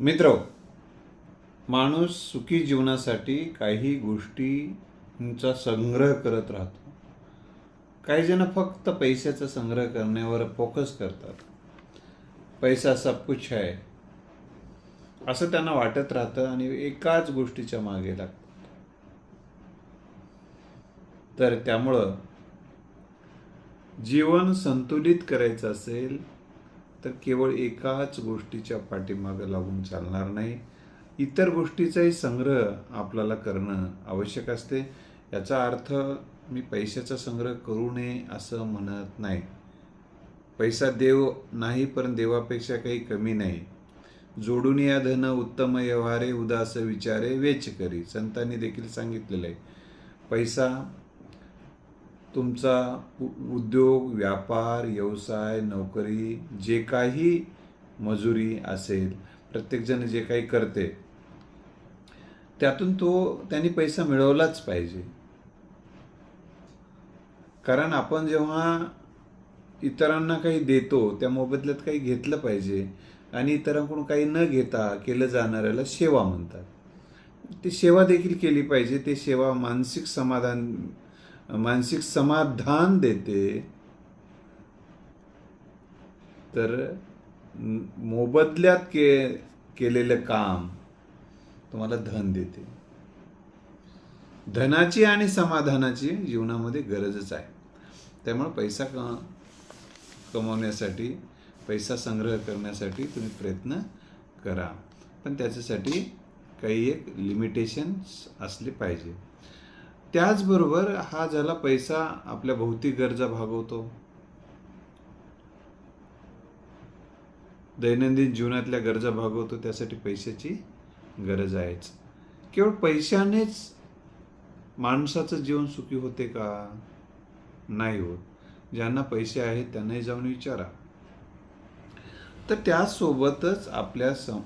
मित्र माणूस सुखी जीवनासाठी काही गोष्टींचा संग्रह करत राहतो. काही जण फक्त पैशाचा संग्रह करण्यावर फोकस करतात. पैसा सब कुछ आहे असं त्यांना वाटत राहतं आणि एकाच गोष्टीच्या मागे लागतात तर त्यामुळं जीवन संतुलित करायचं असेल तर केवळ एकाच गोष्टीच्या पाठीमागं लागून चालणार नाही. इतर गोष्टीचाही संग्रह आपल्याला करणं आवश्यक असते. याचा अर्थ मी पैशाचा संग्रह करू नये असं म्हणत नाही. पैसा देव नाही पण देवापेक्षा काही कमी नाही. जोडून या धन उत्तम व्यवहारे उदास विचारे वेच करी संतांनी देखील सांगितलेलं आहे. पैसा तुमचा उद्योग व्यापार व्यवसाय नोकरी जे काही मजुरी असेल प्रत्येकजण जे काही करते त्यातून तो त्यांनी पैसा मिळवलाच पाहिजे. कारण आपण जेव्हा इतरांना काही देतो त्या मोबदल्यात काही घेतलं पाहिजे आणि इतरांकडून काही न घेता केलं जाणाऱ्याला सेवा म्हणतात. ती सेवा देखील केली पाहिजे ते सेवा मानसिक समाधान मानसिक समाधान देते तर मोबदल्यात के केलेलं काम तुम्हाला धन देते. धनाची आणि समाधानाची जीवनामध्ये गरजच आहे. त्यामुळे पैसा क कमवण्यासाठी पैसा संग्रह करण्यासाठी तुम्ही प्रयत्न करा. पण त्याच्यासाठी काही एक लिमिटेशन्स असले पाहिजे. त्याचबरोबर हा झाला पैसा आपल्या भौतिक गरजा भागवतो दैनंदिन जीवनातल्या गरजा भागवतो त्यासाठी पैशाची गरज आहेच. केवळ पैशानेच माणसाचं जीवन सुखी होते का? नाही होत. ज्यांना पैसे आहेत त्यांनाही जाऊन विचारा. तर त्यासोबतच आपल्या सम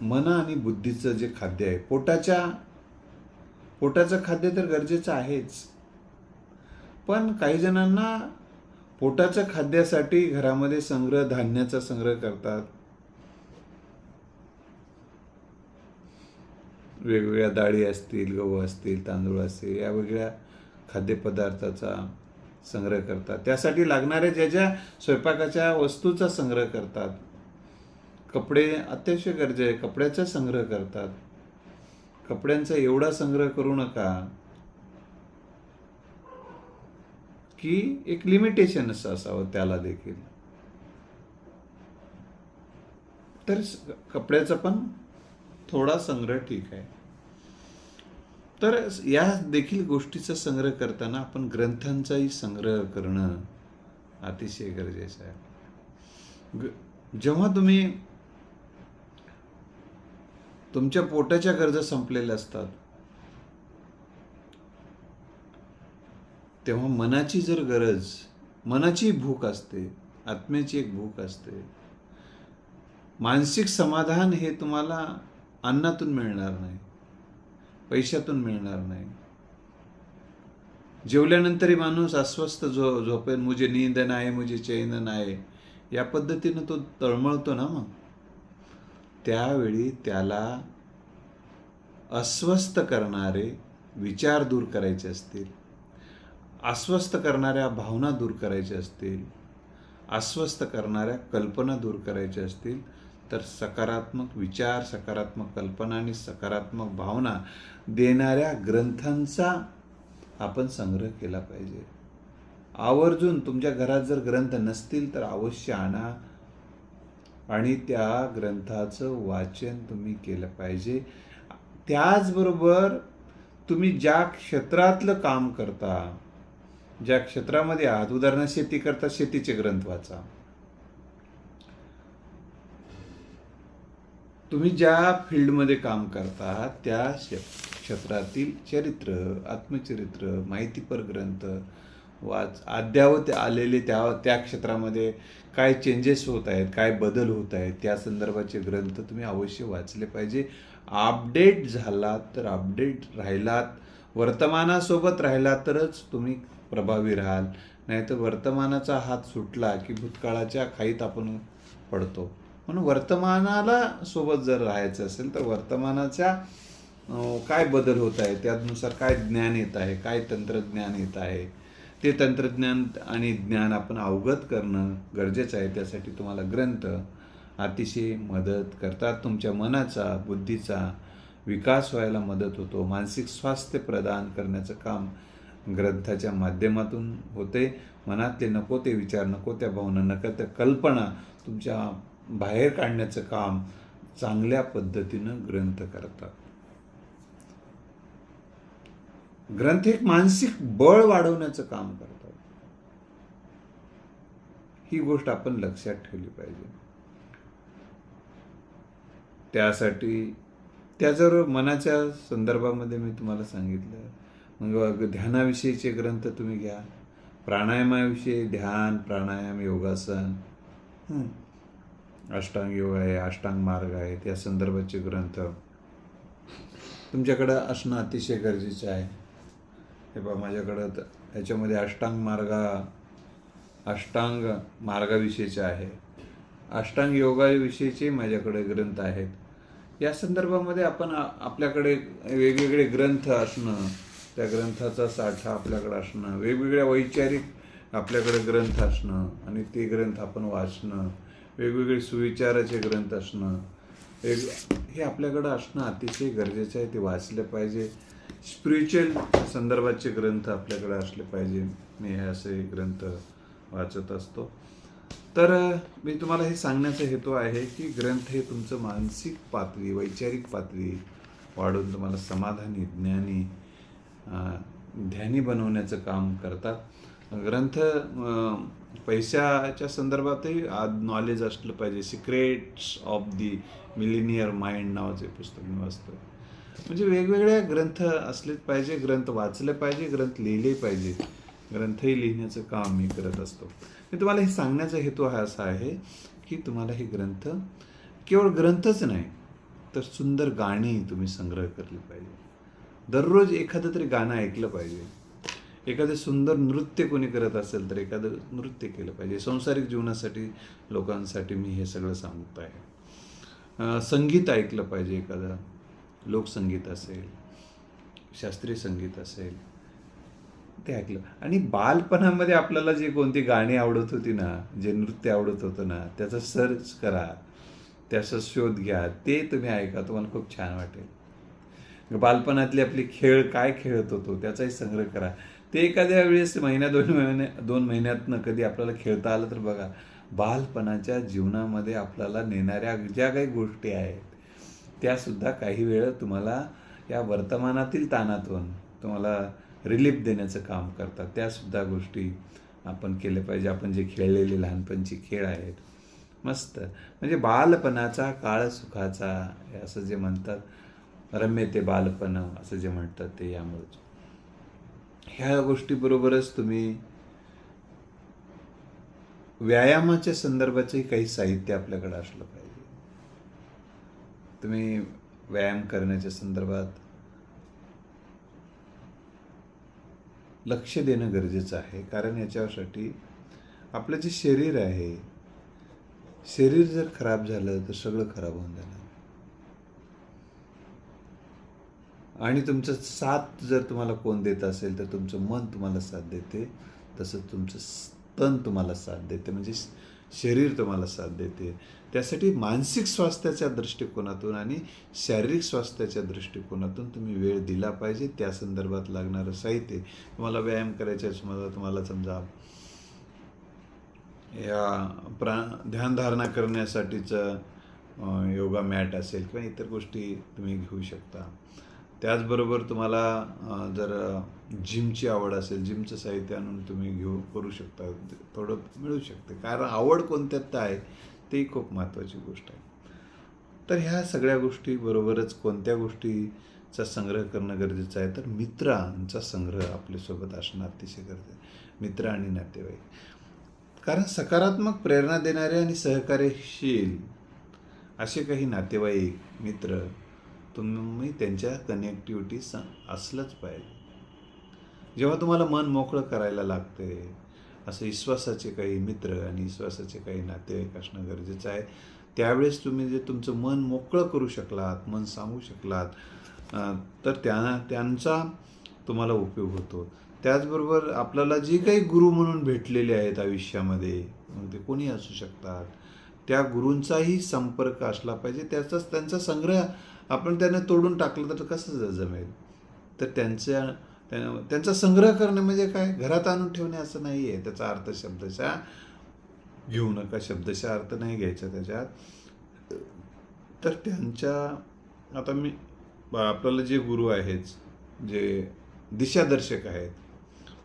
मन आणि बुद्धीचं जे खाद्य आहे पोटाच्या पोटाचं खाद्य तर गरजेचं आहेच. पण काही जणांना पोटाच्या खाद्यासाठी घरामध्ये संग्रह धान्याचा संग्रह करतात. वेगवेगळ्या डाळी असतील गहू असतील तांदूळ असतील या वेगळ्या खाद्यपदार्थाचा संग्रह करतात. त्यासाठी लागणाऱ्या ज्या ज्या स्वयंपाकाच्या वस्तूचा संग्रह करतात. कपडे अतिशय गरजे आहे. कपड्याचा संग्रह करतात. कपड्यांचा एवढा संग्रह करू नका की एक लिमिटेशन असावं त्याला देखील. तर कपड्याचा पण थोडा संग्रह ठीक आहे. तर या देखील गोष्टीचा संग्रह करताना आपण ग्रंथांचाही संग्रह करणं अतिशय गरजेचं आहे. जेव्हा तुम्ही तुमच्या पोटाच्या गरजा संपलेल्या असतात. तेव्हा मनाची जर गरज मनाची भूक असते आत्म्याची एक भूक असते. मानसिक समाधान हे तुम्हाला अन्नातून मिळणार नाही पैशातून मिळणार नाही. जेवल्यानंतरही माणूस अस्वस्थ झो झोपेन मुझे नींद नाही मुझे चैन नाही या पद्धतीनं तो तळमळतो ना मग? त्यावेळी त्याला अस्वस्थ करणारे विचार दूर करायचे असतील. अस्वस्थ करणाऱ्या भावना दूर करायच्या असतील. अस्वस्थ करणाऱ्या कल्पना दूर करायच्या असतील. तर सकारात्मक विचार सकारात्मक कल्पना आणि सकारात्मक भावना देणाऱ्या ग्रंथांचा आपण संग्रह केला पाहिजे. आवर्जून तुमच्या घरात जर ग्रंथ नसतील तर अवश्य आणा. आणि त्या ग्रंथाचं वाचन तुम्ही केलं पाहिजे. त्याचबरोबर तुम्ही ज्या क्षेत्रातलं काम करता ज्या क्षेत्रामध्ये आहात उदाहरणार्थ शेती करता शेतीचे ग्रंथ वाचा. तुम्ही ज्या फील्डमध्ये काम करता त्या क्षेत्रातील चरित्र आत्मचरित्र माहितीपर ग्रंथ वाच अद्यावत आलेले त्या त्या क्षेत्रामध्ये काय चेंजेस होत आहेत काय बदल होत आहेत त्या संदर्भाचे ग्रंथ तुम्ही अवश्य वाचले पाहिजे. अपडेट झालात तर अपडेट राहिलात. वर्तमानासोबत राहिला तरच तुम्ही प्रभावी राहाल. नाहीतर वर्तमानाचा हात सुटला की भूतकाळाच्या खाईत आपण पडतो. म्हणून वर्तमानाला सोबत जर राहायचं असेल तर वर्तमानाच्या काय बदल होत आहे त्यानुसार काय ज्ञान येत आहे काय तंत्रज्ञान येत आहे ते तंत्रज्ञान आणि ज्ञान आपण अवगत करणं गरजेचं आहे. त्यासाठी तुम्हाला ग्रंथ अतिशय मदत करतात. तुमच्या मनाचा बुद्धीचा विकास व्हायला मदत होतो. मानसिक स्वास्थ्य प्रदान करण्याचं काम ग्रंथाच्या माध्यमातून होते. मनातले नको ते विचार नको त्या भावना नको त्या कल्पना तुमच्या बाहेर काढण्याचं काम चांगल्या पद्धतीनं ग्रंथ करतात. ग्रंथ एक मानसिक बळ वाढवण्याचं काम करतात ही गोष्ट आपण लक्षात ठेवली पाहिजे. त्यासाठी त्याजवळ मनाच्या संदर्भामध्ये मी तुम्हाला सांगितलं. मग ध्यानाविषयीचे ग्रंथ तुम्ही घ्या. प्राणायामाविषयी ध्यान प्राणायाम योगासन अष्टांग योग आहे अष्टांग मार्ग आहे त्या संदर्भाचे ग्रंथ. तुमच्याकडं असणं अतिशय गरजेचं आहे. हे बा माझ्याकडं तर ह्याच्यामध्ये अष्टांग मार्गा अष्टांग मार्गाविषयीचे आहे. अष्टांग योगाविषयीचे माझ्याकडे ग्रंथ आहेत. या संदर्भामध्ये आपण आपल्याकडे वेगवेगळे ग्रंथ असणं त्या ग्रंथाचा साठा आपल्याकडे असणं वेगवेगळ्या वैचारिक आपल्याकडे ग्रंथ असणं आणि ते ग्रंथ आपण वाचणं वेगवेगळे सुविचाराचे ग्रंथ असणं वेग हे आपल्याकडं असणं अतिशय गरजेचं आहे ते वाचलं पाहिजे. स्पिरिच्युअल संदर्भाचे ग्रंथ आपल्याकडे असले पाहिजे. मी हे असे ग्रंथ वाचत असतो. तर मी तुम्हाला हे सांगण्याचा हेतू आहे की ग्रंथ हे तुमचं मानसिक पातळी वैचारिक पातळी वाढून तुम्हाला समाधानी ज्ञानी ध्यानी बनवण्याचं काम करतात. ग्रंथ पैशाच्या संदर्भातही आज नॉलेज असलं पाहिजे. Secrets of the millionaire mind नावाचे पुस्तक मी वाचतो म्हणजे वेगवेगळे ग्रंथ असलेच पाहिजे ग्रंथ वाचले पाहिजे ग्रंथ लिहिले पाहिजे. ग्रंथही लिहिण्याचं काम मी करत असतो. मी तुम्हाला हे सांगण्याचा हेतू हा असा आहे की तुम्हाला हे ग्रंथ केवळ ग्रंथच नाही तर सुंदर गाणी तुम्ही संग्रह केले पाहिजे. दररोज एखादं तरी गाणं ऐकलं पाहिजे. एखादं सुंदर नृत्य कोणी करत असेल तर एखादं नृत्य केलं पाहिजे. संसारिक जीवनासाठी लोकांसाठी मी हे सगळं सांगत आहे. संगीत ऐकलं पाहिजे एखादं. लोकसंगीत असेल शास्त्रीय संगीत असेल ते ऐकलं. आणि बालपणामध्ये आपल्याला जे कोणती गाणी आवडत होती ना जे नृत्य आवडत होतं ना त्याचा सर्च करा त्याचा शोध घ्या ते तुम्ही ऐका तुम्हाला खूप छान वाटेल. बालपणातले आपली खेळ काय खेळत होतो त्याचाही संग्रह करा. ते एखाद्या वेळेस महिन्या दोन महिने दोन महिन्यातनं कधी आपल्याला खेळता आलं तर बघा बालपणाच्या जीवनामध्ये आपल्याला नेणाऱ्या ज्या काही गोष्टी आहेत त्यासुद्धा काही वेळ तुम्हाला या वर्तमानातील ताणातून तुम्हाला रिलीफ देण्याचं काम करतात. त्यासुद्धा गोष्टी आपण केल्या पाहिजे. आपण जे खेळलेले लहानपणचे खेळ आहेत मस्त. म्हणजे बालपणाचा काळ सुखाचा असं जे म्हणतात रम्य ते बालपण असं जे म्हणतात ते यामुळेच. ह्या गोष्टीबरोबरच तुम्ही व्यायामाच्या संदर्भाचंही काही साहित्य आपल्याकडे असलं पाहिजे. तुम्ही व्यायाम करण्याच्या संदर्भात लक्ष देणं गरजेचं आहे कारण याच्यासाठी आपलं जे शरीर आहे शरीर जर खराब झालं तर सगळं खराब होऊन जाणार. आणि तुमचं साथ जर तुम्हाला कोण देत असेल तर तुमचं मन तुम्हाला साथ देते. तसंच तुमचं स्तन तन तुम्हाला साथ देते. म्हणजे शरीर तुम्हाला साथ देते. त्यासाठी मानसिक स्वास्थ्याच्या दृष्टिकोनातून आणि शारीरिक स्वास्थ्याच्या दृष्टिकोनातून तुम्ही वेळ दिला पाहिजे. त्या संदर्भात लागणारं साहित्य. तुम्हाला व्यायाम करायच्या समजा तुम्हाला समजा या प्रा ध्यानधारणा करण्यासाठीचं योगा मॅट असेल किंवा इतर गोष्टी तुम्ही घेऊ शकता. त्याचबरोबर तुम्हाला जर जिमची आवड असेल जिमचं साहित्य आणून तुम्ही घेऊ करू शकता थोडं मिळू शकते. कारण आवड कोणत्यात आहे ती खूप महत्त्वाची गोष्ट आहे. तर ह्या सगळ्या गोष्टीबरोबरच कोणत्या गोष्टीचा संग्रह करणं गरजेचं आहे? तर मित्रांचा संग्रह आपल्यासोबत असणं अतिशय गरजेचं आहे. मित्र आणि नातेवाईक. कारण सकारात्मक प्रेरणा देणारे आणि सहकार्यशील असे काही नातेवाईक मित्र तुम्ही त्यांच्या कनेक्टिव्हिटी स असलंच पाहिजे. जेव्हा तुम्हाला मन मोकळं करायला लागते असं विश्वासाचे काही मित्र आणि विश्वासाचे काही नातेवाईक असणं गरजेचं आहे. त्यावेळेस तुम्ही जे तुमचं मन मोकळं करू शकलात मन सांगू शकलात तर त्या त्यांचा तुम्हाला उपयोग होतो. त्याचबरोबर आपल्याला जी काही गुरु म्हणून भेटलेले आहेत आयुष्यामध्ये मग ते कोणी असू शकतात. त्या गुरूंचाही संपर्क असला पाहिजे त्याचाच त्यांचा संग्रह आपण त्यांना तोडून टाकलं तर कसं जमेल? तर त्यांच्या त्या- त्यांचा संग्रह करणे म्हणजे काय? घरात आणून ठेवणे असं नाही आहे त्याचा अर्थ शब्दशा घेऊ नका. शब्दशा अर्थ नाही घ्यायचा त्याच्यात. तर त्यांच्या आता मी आपल्याला जे गुरु आहेत जे दिशादर्शक आहेत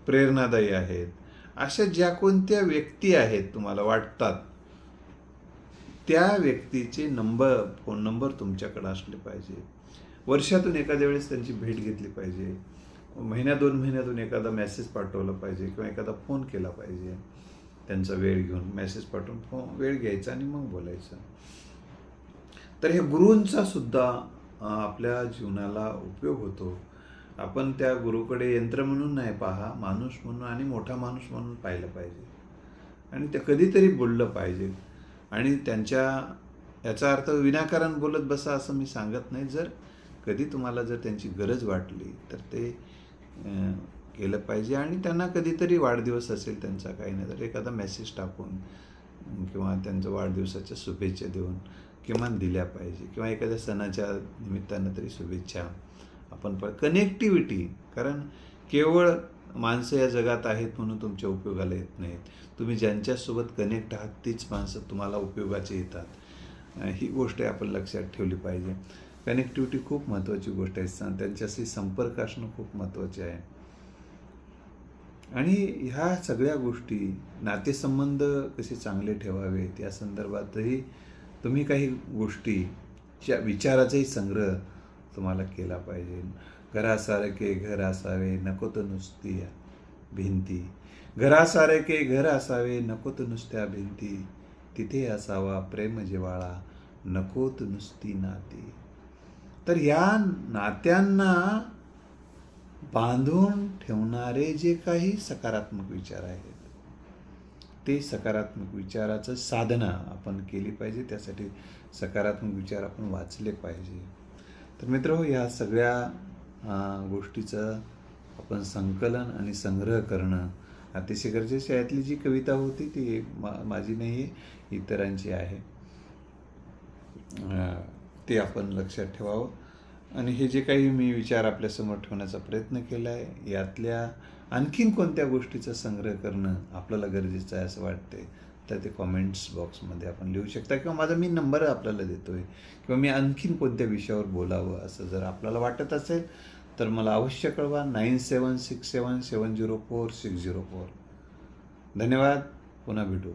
प्रेरणादायी आहेत अशा ज्या कोणत्या व्यक्ती आहेत तुम्हाला वाटतात त्या व्यक्तीचे नंबर फोन नंबर तुमच्याकडे असले पाहिजे. वर्षातून एखाद्या वेळेस त्यांची भेट घेतली पाहिजे. महिन्या दोन महिन्यातून एखादा मेसेज पाठवला पाहिजे किंवा एखादा फोन केला पाहिजे. त्यांचा वेळ घेऊन मेसेज पाठवून फोन वेळ घ्यायचा आणि मग बोलायचं. तर हे गुरूंचा सुद्धा आपल्या जीवनाला उपयोग होतो. आपण त्या गुरुकडे यंत्र म्हणून नाही पहा माणूस म्हणून आणि मोठा माणूस म्हणून पाहिलं पाहिजे. आणि ते कधीतरी बोललं पाहिजे. आणि त्यांच्या याचा अर्थ विनाकारण बोलत बसा असं मी सांगत नाही. जर कधी तुम्हाला जर त्यांची गरज वाटली तर ते केलं पाहिजे. आणि त्यांना कधीतरी वाढदिवस असेल त्यांचा काही नाही तर. एखादा मेसेज टाकून किंवा त्यांचं वाढदिवसाच्या शुभेच्छा देऊन किमान दिल्या पाहिजे. किंवा एखाद्या सणाच्या निमित्तानं तरी शुभेच्छा आपण प कनेक्टिव्हिटी कारण केवळ माणसं या जगात आहेत म्हणून तुमच्या उपयोगाला येत नाहीत. तुम्ही ज्यांच्यासोबत कनेक्ट आहात तीच माणसं तुम्हाला उपयोगाची येतात. ही गोष्ट आपण लक्षात ठेवली पाहिजे. कनेक्टिव्हिटी खूप महत्त्वाची गोष्ट आहे. त्यांच्याशी संपर्क असणं खूप महत्त्वाचे आहे. आणि ह्या सगळ्या गोष्टी नातेसंबंध कसे चांगले ठेवावेत या संदर्भातही तुम्ही काही गोष्टीच्या विचाराचाही संग्रह तुम्हाला केला पाहिजे. घरासारखे घर असावे नको तर नुसती भिंती. घरासारखे घर असावे नको तर नुसत्या भिंती. तिथे असावा प्रेम जिव्हाळा नकोत नुसती नाती. तर या नात्यांना बांधून ठेवणारे जे काही सकारात्मक विचार आहेत ते सकारात्मक विचाराचं साधना आपण केली पाहिजे. त्यासाठी सकारात्मक विचार आपण वाचले पाहिजे. तर मित्र हो, या सगळ्या गोष्टीचं आपण संकलन आणि संग्रह करणं अतिशय गरजेचे यातली जी कविता होती ती मा माझी नाही आहे इतरांची आहे. ते आपण लक्षात ठेवावं. आणि हे जे काही मी विचार आपल्यासमोर ठेवण्याचा प्रयत्न केला आहे यातल्या आणखीन कोणत्या गोष्टीचा संग्रह करणं आपल्याला गरजेचं आहे असं वाटते तर ते कॉमेंट्स बॉक्समध्ये आपण लिहू शकता. किंवा माझा मी नंबर आपल्याला देतो आहे किंवा मी आणखीन कोणत्या विषयावर बोलावं असं जर आपल्याला वाटत असेल तर मला अवश्य कळवा. Nine seven six seven seven zero four six zero four. धन्यवाद. पुन्हा भेटू.